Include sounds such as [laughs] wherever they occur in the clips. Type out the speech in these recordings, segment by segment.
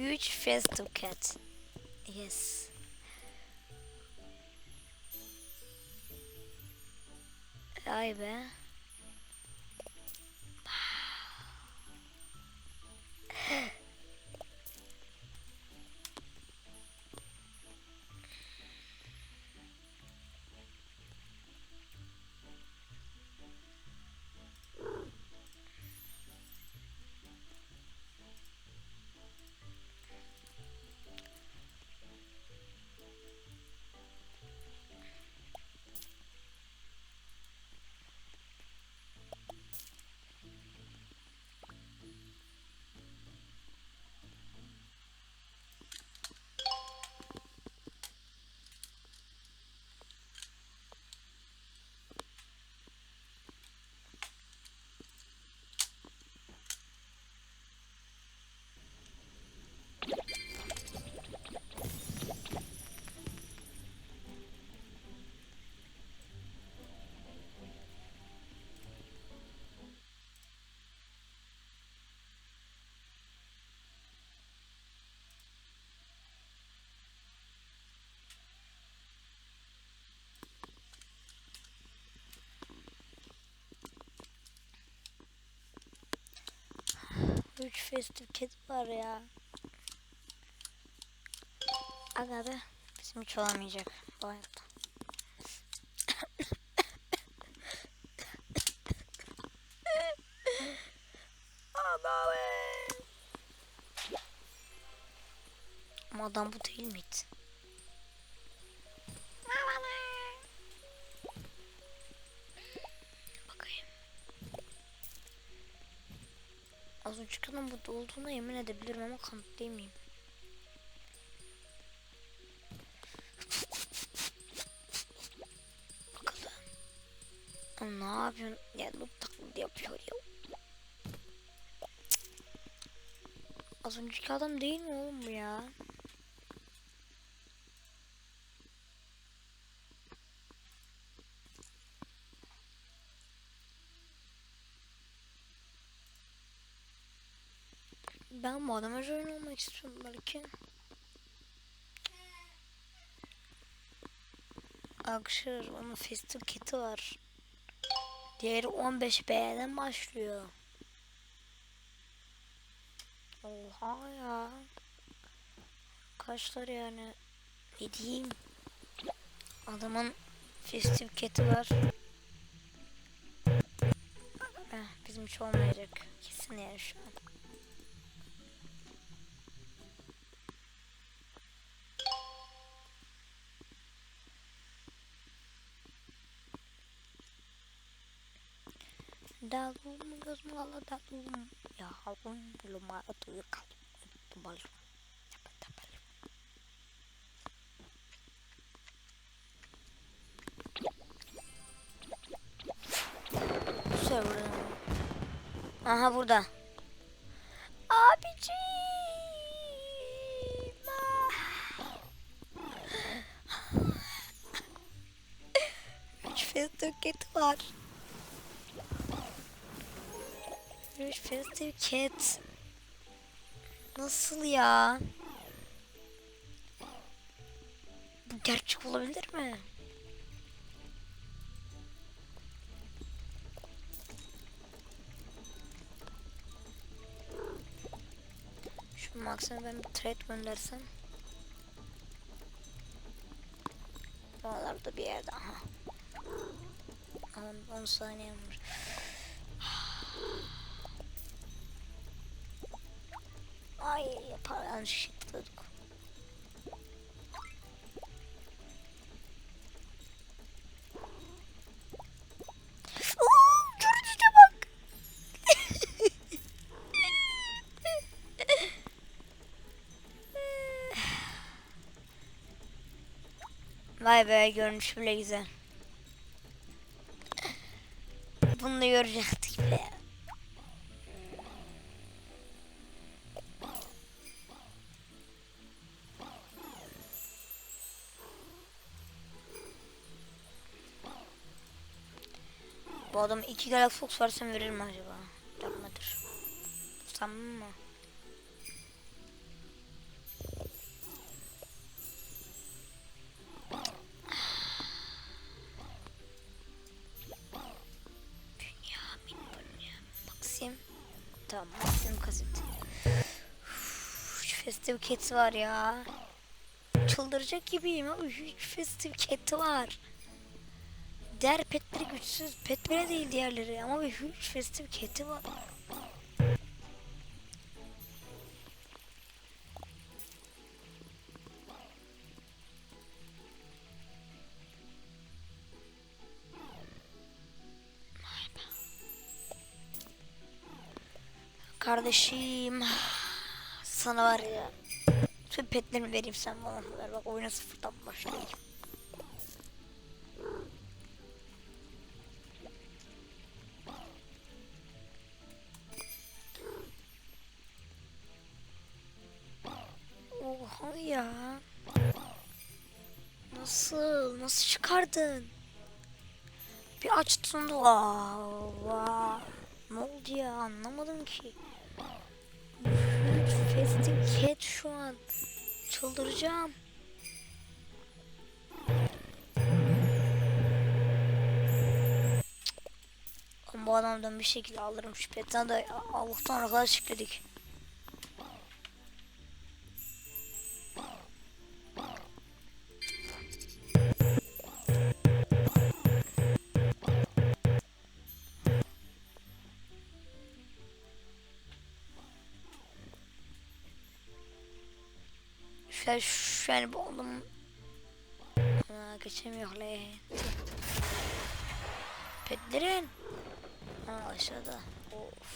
Huge festive cat. Yes. Ay be. [sighs] [sighs] Huge festive cat var ya. Aga be. Bizim hiç olamayacak bu hayatta. Adam bu değil miydi? Az önceki adam burada olduğuna yemin edebilirim ama kanıtlayamayayım. Bakalım. O ne yapıyorsun? Ya bu taklidi yapıyor ya. Az önceki adam değil mi oğlum bu ya? Adama join olmak istiyorum belki. Akşır onun festive kit'i var. Diğeri 15 B'den başlıyor. Oha ya. Kaçlar yani. Ne diyeyim? Adamın festive kit'i var. Eh, bizim hiç olmayacak. Kesin yani şu an. dalım gözmala dalım yavrum luma atıyor kalım já Server'ın Aha burada Abiciğim Fez do que tu acha. Üç festive cat. Nasıl ya? Bu gerçek olabilir mi? Şu Max'a ben bir trade göndersem. Buralarda bir yerde aha. 10 saniyem var. Ay yapar yanlış tıkladık. Oo, George'e bak. Vay be görünüş bile güzel. Bunu da görecektik Adam iki Galaxox versen verir mi acaba? Yapmadır. Sanmam mı? Tamam, Maxim kaset. Şu Festive Cats var ya. Çıldıracak gibiyim abi. Şu Festive Cat var. Diğer petleri güçsüz. Pet bile değil diğerleri ama bir huge festive cat'i var. Kardeşim sana var ya tüm petlerimi vereyim sen bana ver bak oyuna sıfırdan başlayayım. Ya. Nasıl? Nasıl çıkardın? Bir açtın da wow. Ne oldu ya anlamadım ki. Festive Cat şu an. Çıldıracağım. Bu adamdan bir şekilde alırım şu petten de Allah'tan arkadaş çıktık. Şöyle şöyle oğlum. Ha, geçemiyor lan. Petlerin. Ha aşağıda. Of.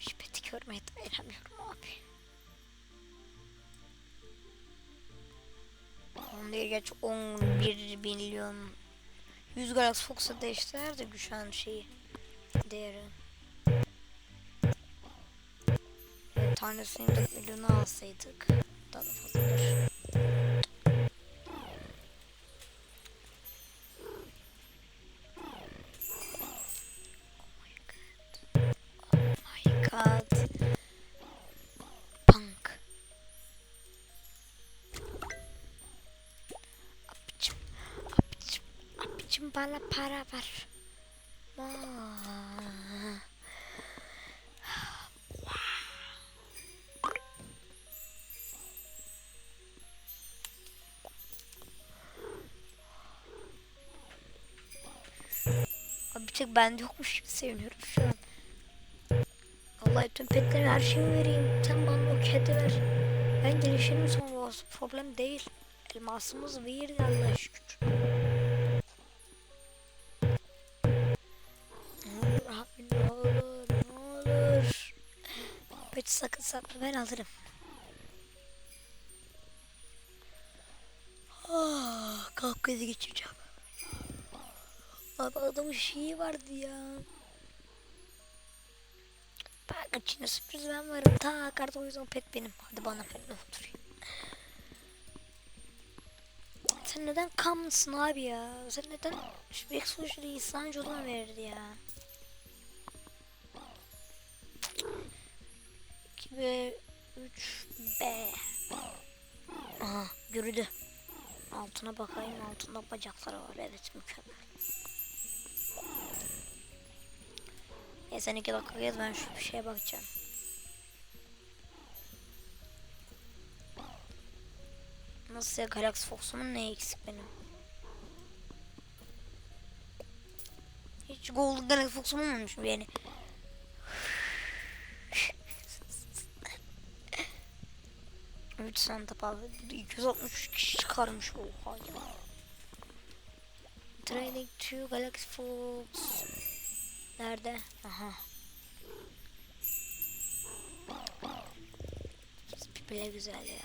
Şu peti görmeye dayanamıyorum abi. On değil geç 11 milyon. 100 Galaxy Fox'a değiştiler de güçlen şeyi. Değeri. Tanesini 4 milyona alsaydık daha da fazladır. Oh bana para ver. Aa. Tek bende yokmuş gibi seviniyorum şu an. Vallahi tüm petleri her şeyi vereyim. Sen bana o kedi ver. Ben gelişirim sonra olsun. Problem değil. Elmasımız bir Allah'a şükür. Abi ne olur ne olur. Peti sakın satma ben alırım. Ah, kalk krizi geçireceğim. Abi adamın şeyi vardı ya. Bak içinde sürpriz ben varım. Ta kart o yüzden pet benim. Hadi bana pet oturayım. Sen neden kamlısın abi ya? Sen neden şu Exoş'u değil Sancho'dan verirdi ya? 2 B 3 B Aha yürüdü. Altına bakayım altında bacakları var evet mükemmel. Ya sen iki dakika gez ben şu bir şeye bakacağım. Nasıl ya Galaxy Fox'umun ne eksik benim? Hiç Golden Galaxy Fox'um olmamış mı yani? [laughs] Üç santa abi 263 kişi çıkarmış oha ya. Training 2 Galaxy Fox Nerede? Aha. Bile güzel ya.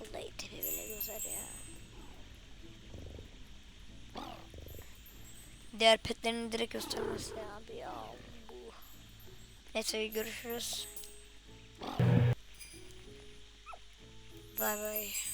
Vallahi tipi bile güzel ya. Diğer petlerini direkt göstermesi ya abi ya. Bu. Neyse görüşürüz. Bye bye.